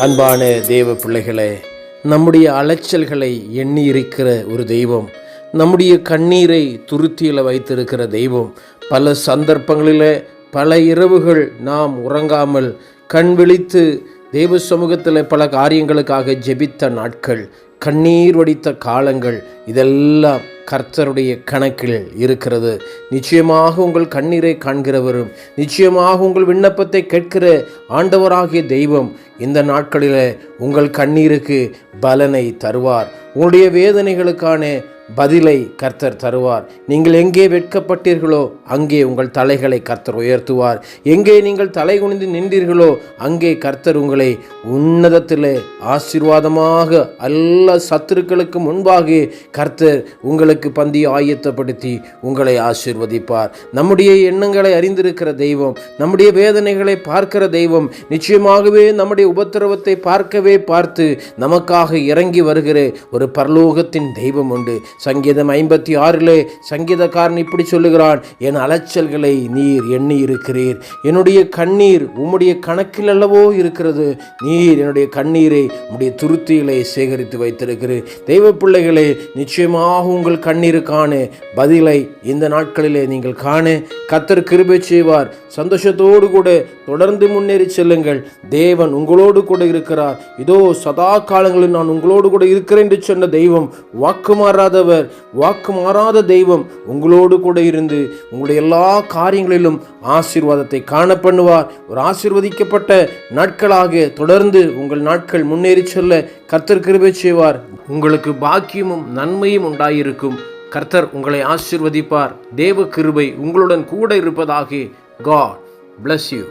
அன்பான தேவ பிள்ளைகளே நம்முடைய அலைச்சல்களை எண்ணி இருக்கிற ஒரு தெய்வம் நம்முடைய கண்ணீரை துருத்தியில் வைத்திருக்கிற தெய்வம். பல சந்தர்ப்பங்களில் பல இரவுகள் நாம் உறங்காமல் கண் விழித்து தெய்வ சமூகத்தில் பல காரியங்களுக்காக ஜெபித்த நாட்கள் கண்ணீர் வடித்த காலங்கள் இதெல்லாம் கர்த்தருடைய கணக்கில் இருக்கிறது. நிச்சயமாக உங்கள் கண்ணீரை காண்கிறவரும் நிச்சயமாக உங்கள் விண்ணப்பத்தை கேட்கிற ஆண்டவராகிய தெய்வம் இந்த நாட்களில் உங்கள் கண்ணீருக்கு பலனை தருவார். உங்களுடைய வேதனைகளுக்கான பதிலை கர்த்தர் தருவார். நீங்கள் எங்கே வெட்கப்பட்டீர்களோ அங்கே உங்கள் தலைகளை கர்த்தர் உயர்த்துவார். எங்கே நீங்கள் தலை குனிந்து நின்றீர்களோ அங்கே கர்த்தர் உங்களை உன்னதத்திலே ஆசீர்வாதமாக அல்ல சத்துருக்களுக்கு முன்பாக கர்த்தர் உங்களுக்கு பந்தி ஆயத்தப்படுத்தி உங்களை ஆசீர்வதிப்பார். நம்முடைய எண்ணங்களை அறிந்திருக்கிற தெய்வம் நம்முடைய வேதனைகளை பார்க்கிற தெய்வம் நிச்சயமாகவே நம்முடைய உபத்திரவத்தை பார்க்கவே பார்த்து நமக்காக இறங்கி வருகிற ஒரு பரலோகத்தின் தெய்வம் உண்டு. சங்கீதம் ஐம்பத்தி ஆறிலே சங்கீதக்காரன் இப்படி சொல்லுகிறான் என் அலைச்சல்களை நீர் எண்ணி இருக்கிறீர் என்னுடைய கண்ணீர் உம்முடைய கணக்கில் அல்லவோ இருக்கிறது. நீர் என்னுடைய கண்ணீரை உம்முடைய துருத்திகளை சேகரித்து வைத்திருக்கிறீர். தெய்வ பிள்ளைகளே நிச்சயமாக உங்கள் கண்ணீருக்கான பதிலை இந்த நாட்களிலே நீங்கள் காண. கத்தர் கிருபை செய்வார். சந்தோஷத்தோடு கூட தொடர்ந்து முன்னேறி செல்லுங்கள். தேவன் உங்களோடு கூட இருக்கிறார். இதோ சதா காலங்களில் நான் உங்களோடு கூட இருக்கிறேன் என்று சொன்ன தெய்வம் வாக்குமாறாதவர் மாறாதவர் வாக்கு மாறாத தெய்வம் உங்களோடு கூட இருந்து உங்களுடைய எல்லா காரியங்களிலும் ஆசீர்வாதத்தை காண பண்ணுவார் ஒரு ஆசீர்வதிக்கப்பட்ட நாட்களாக தொடர்ந்து உங்கள் நாட்கள் முன்னேறி செல்ல கர்த்தர் கிருபை செய்வார். உங்களுக்கு பாக்கியமும் நன்மையும் உண்டாயிருக்கும். கர்த்தர் உங்களை ஆசீர்வதிப்பார். தேவ கிருபை உங்களுடன் கூட இருப்பதாக காட் பிளஸ் யூ